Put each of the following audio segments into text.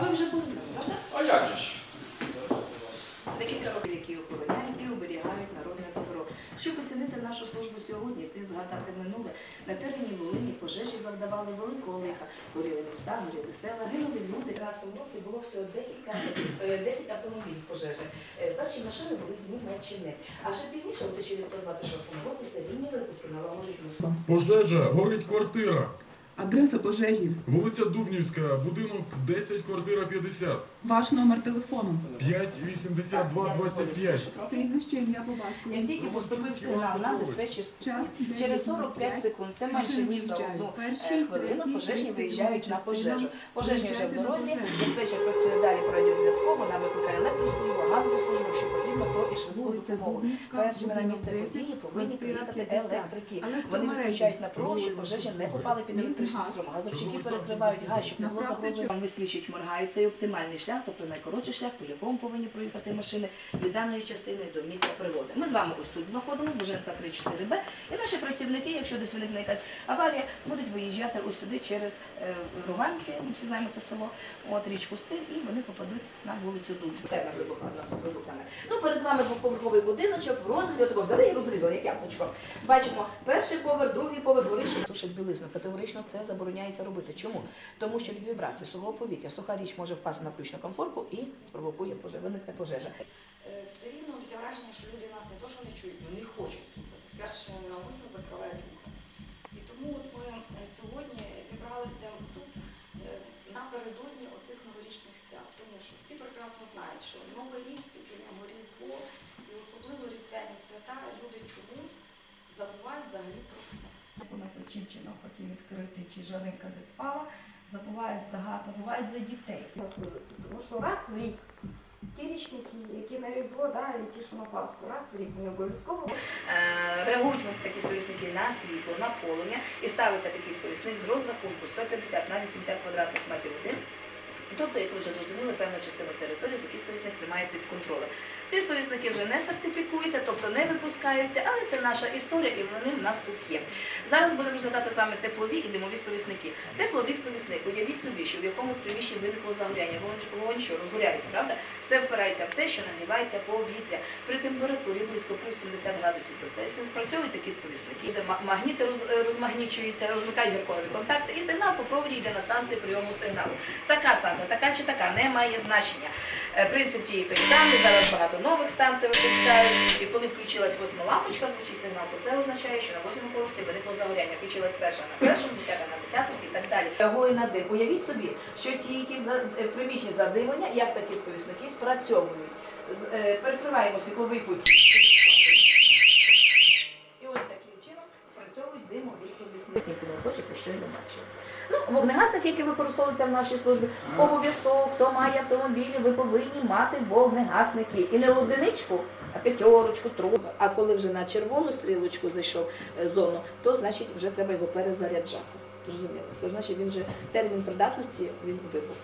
А ви вже були нас, правда? А як же ж? Декілька років, які охороняють і оберігають народне добро. Щоб оцінити нашу службу сьогодні, слід згадати минуле. На терені Волині пожежі завдавали великого лиха. Горіли міста, горіли села, гинули люди. У нас у році було всього декілька, е, 10 автомобілів пожежі. Е, Перші машини були з Німеччини. А вже пізніше, у 1926 році, серійні випуски налагоджують Москва. Пожежа, горить квартира. Адреса пожежі. Вулиця Дубнівська, будинок 10, квартира 50. Ваш номер телефону. 582 25. Прізвище, ім'я по батькові. Як тільки поступив сигнал на диспетчерську Час Через 45 секунд, це менше ніж за одну е, хвилину, пожежні виїжджають на пожежу. Пожежні вже в дорозі, диспетчер працює далі по радіозв'язку, вона викликає електрослужбу, швидку допомогу. Першими на місце події повинні приїхати електрики. Вони виключають напругу, щоб пожежі не попали під електричний струм. Газовщики перекривають газ, щоб не було загрози. Вам висвічують, моргають цей оптимальний шлях, тобто найкоротший шлях, по якому повинні проїхати машини від даної частини до місця пригоди. Ми з вами ось тут знаходимося, Боженка 3-4Б, і наші працівники, якщо десь виникне якась аварія, будуть виїжджати ось сюди через е, Руганці, ми всі знаємо це село, от річку Стиль, і вони попадуть на вулицю Дубську. Це за вибухами. Ну, перед вами двоповерховий будиночок в розрізі, отако взяли і розрізали, як яблучко. Бачимо, перший поверх, другий поверх, горище. Сушить білизну. Категорично це забороняється робити. Чому? Тому що від вібрації сухого повітря суха річ може впасти на ключну комфорку і спровокує пожежа, виникне пожежа. Е, все рівно таке враження, що люди нас не то, що не чують, вони хочуть. Кажуть, що вони навмисно закривають вухо. І тому от ми е, сьогодні зібралися тут е, напередодні оцих новорічних свят, тому що всі прекрасно знають, що Новий рік, після нього Різдво і особливо різдвяні свята люди чомусь забувають взагалі про все. Вона причин чи навпаки відкрити, чи жаринка де спала, забувають за газ, забувають за дітей. Тому що раз в рік ті річники, які на Різдво, да, і ті, що на Пасху, раз в рік вони обов'язково Е, реагують такі сповісники на світло, на полум'я, і ставиться такий сповісник з розрахунку 150 на 80 квадратних метрів один. Тобто, як ви вже зрозуміли, певну частину території такий сповісник тримає під контролем. Ці сповісники вже не сертифікуються, тобто не випускаються, але це наша історія і вони в нас тут є. Зараз будемо розглядати вами теплові і димові сповісники. Теплові сповісники, уявіть собі, що в якомусь приміщенні виникло загоряння, вогонь що розгоряється, правда? Все впирається в те, що нагрівається повітря. При температурі близько плюс 70 градусів за Цельсієм спрацьовують такі сповісники, де магніти розмагнічуються, розмикають гірконові контакти, і сигнал по проводі йде на станції прийому сигналу. Така станція, така чи така, не має значення. Е, Принцип тієї той самий, зараз багато нових станцій випускають. І коли включилась восьма лампочка, звучить сигнал, то це означає, що на восьмому поверсі виникло загоряння. Включилась перша на першому, десята на десятому і так далі. Реагує на дим. Уявіть собі, що ті, які в за- приміщенні задимлення, як такі сповісники, спрацьовують. Е, Перекриваємо світловий путь. І ось таким чином спрацьовують димові сповісники. Хоче, ще не бачив. Ну, вогнегасники, які використовуються в нашій службі, обов'язково, хто має автомобілі, ви повинні мати вогнегасники. І не одиничку, а п'ятерочку, трубу. А коли вже на червону стрілочку зайшов е, зону, то значить вже треба його перезаряджати. Зрозуміло. Це значить він вже термін придатності він вибув.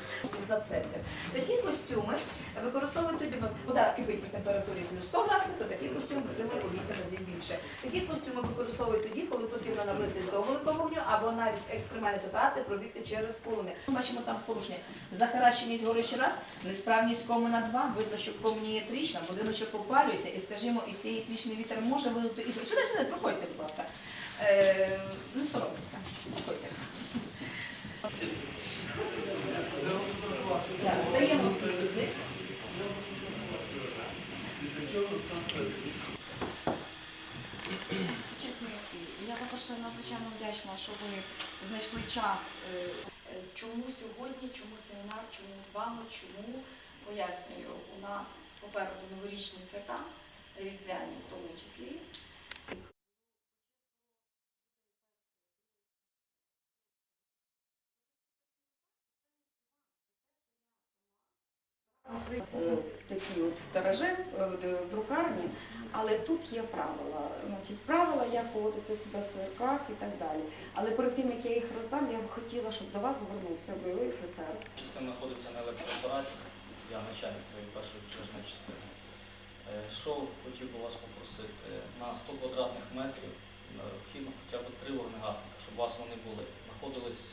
За цельсієм. Такі костюми використовують тоді, у нас при температурі плюс 100 градусів, то такий костюм витримує у 8 разів більше. Такі костюми використовують тоді, коли потрібно наблизитись до великого вогню, або навіть в екстремальній ситуації пробігти через полум'я. Ми бачимо там порушення. Захаращеність горища раз, несправність комина два. Видно, що в коміні є тріщина, будиночок опалюється, і скажімо, із цієї тріщини вітер може вилити сюди, сюди, проходьте, будь ласка. Не соромтеся, проходьте. Так, стаємо всі сюди. Я також надзвичайно вдячна, що ви знайшли час. Е, Чому сьогодні, чому семінар, чому з вами, чому пояснюю, у нас попереду новорічні свята, різдвяні в тому числі. Такі от тиражі е, в друкарні, але тут є правила. Значить, правила, як поводити себе в сверках і так далі. Але перед тим, як я їх роздам, я б хотіла, щоб до вас звернувся бойовий офіцер. Частина знаходиться на електроапараті, я начальник цієї першої пожежної частини. Е, Що хотів би вас попросити? На 100 квадратних метрів необхідно хоча б три вогнегасника, щоб у вас вони були. Знаходились